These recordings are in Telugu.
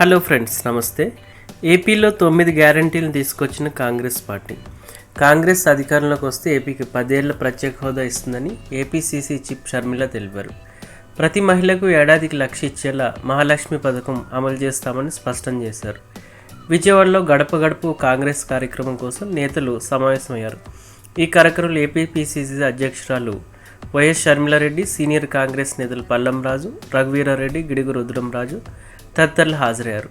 హలో ఫ్రెండ్స్ నమస్తే. ఏపీలో తొమ్మిది గ్యారంటీలు తీసుకొచ్చిన కాంగ్రెస్ పార్టీ. కాంగ్రెస్ అధికారంలోకి వస్తే ఏపీకి పదేళ్ళ ప్రత్యేక హోదా ఇస్తుందని ఏపీసీసీ చీఫ్ షర్మిల తెలిపారు. ప్రతి మహిళకు ఏడాదికి లక్ష ఇచ్చేలా మహాలక్ష్మి పథకం అమలు చేస్తామని స్పష్టం చేశారు. విజయవాడలో గడప గడపు కాంగ్రెస్ కార్యక్రమం కోసం నేతలు సమావేశమయ్యారు. ఈ కార్యక్రమంలో ఏపీపీసీసీ అధ్యక్షురాలు వైఎస్ షర్మిలారెడ్డి సీనియర్ కాంగ్రెస్ నేతలు పల్లంరాజు రఘువీరారెడ్డి గిడుగు రుద్రంరాజు తదితరులు హాజరయ్యారు.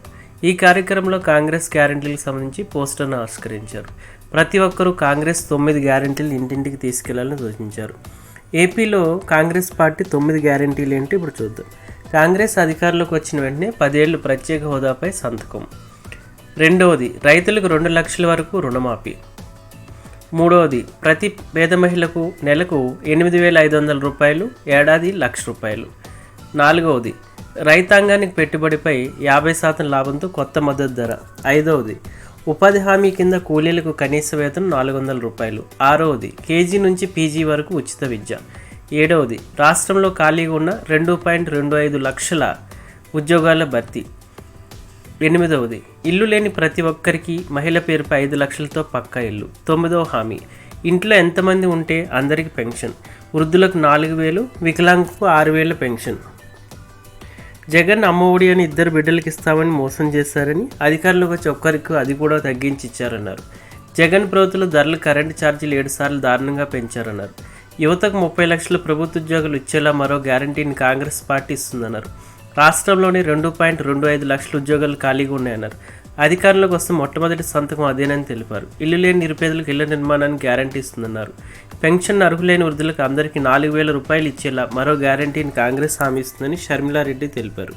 ఈ కార్యక్రమంలో కాంగ్రెస్ గ్యారంటీలకు సంబంధించి పోస్టర్ను ఆవిష్కరించారు. ప్రతి ఒక్కరూ కాంగ్రెస్ తొమ్మిది గ్యారంటీలు ఇంటింటికి తీసుకెళ్ళాలని సూచించారు. ఏపీలో కాంగ్రెస్ పార్టీ తొమ్మిది గ్యారంటీలు ఏంటి ఇప్పుడు చూద్దాం. కాంగ్రెస్ అధికారంలోకి వచ్చిన వెంటనే పదేళ్ళు ప్రత్యేక హోదాపై సంతకం. రెండవది రైతులకు రెండు లక్షల వరకు రుణమాఫీ. మూడవది ప్రతి పేద మహిళకు నెలకు ఎనిమిది వేల ఐదు వందల రూపాయలు ఏడాది లక్ష రూపాయలు. నాలుగవది రైతాంగానికి పెట్టుబడిపై యాభై శాతం లాభంతో కొత్త మద్దతు ధర. ఐదవది ఉపాధి హామీ కింద కూలీలకు కనీస వేతనం నాలుగు వందల రూపాయలు. ఆరవది కేజీ నుంచి పీజీ వరకు ఉచిత విద్య. ఏడవది రాష్ట్రంలో ఖాళీగా ఉన్న రెండు పాయింట్ రెండు ఐదు లక్షల ఉద్యోగాల భర్తీ. ఎనిమిదవది. ఇల్లు లేని ప్రతి ఒక్కరికి మహిళ పేరుపై ఐదు లక్షలతో పక్కా ఇల్లు. తొమ్మిదవ హామీ. ఇంట్లో ఎంతమంది ఉంటే అందరికి పెన్షన్. వృద్ధులకు నాలుగు వేలు వికలాంగుకు ఆరు వేల పెన్షన్. జగన్ అమ్మఒడి అని ఇద్దరు బిడ్డలకి ఇస్తామని మోసం చేశారని అధికారులకు వచ్చి ఒక్కరికి అది కూడా తగ్గించి ఇచ్చారన్నారు. జగన్ ప్రభుత్వంలో ధరలు కరెంటు ఛార్జీలు ఏడు సార్లు దారుణంగా పెంచారన్నారు. యువతకు ముప్పై లక్షల ప్రభుత్వ ఉద్యోగాలు ఇచ్చేలా మరో గ్యారంటీని కాంగ్రెస్ పార్టీ ఇస్తుందన్నారు. రాష్ట్రంలోని రెండు పాయింట్ రెండు ఐదు లక్షల ఉద్యోగాలు ఖాళీగా ఉన్నాయన్నారు. అధికారంలోకి వస్తే మొట్టమొదటి సంతకం అదేనని తెలిపారు. ఇల్లు లేని నిరుపేదలకు ఇళ్ళ నిర్మాణాన్ని గ్యారంటీ ఇస్తుందన్నారు. పెన్షన్ అర్హులైన వృద్ధులకు అందరికీ నాలుగు వేల రూపాయలు ఇచ్చేలా మరో గ్యారంటీని కాంగ్రెస్ హామీ ఇస్తుందని షర్మిలారెడ్డి తెలిపారు.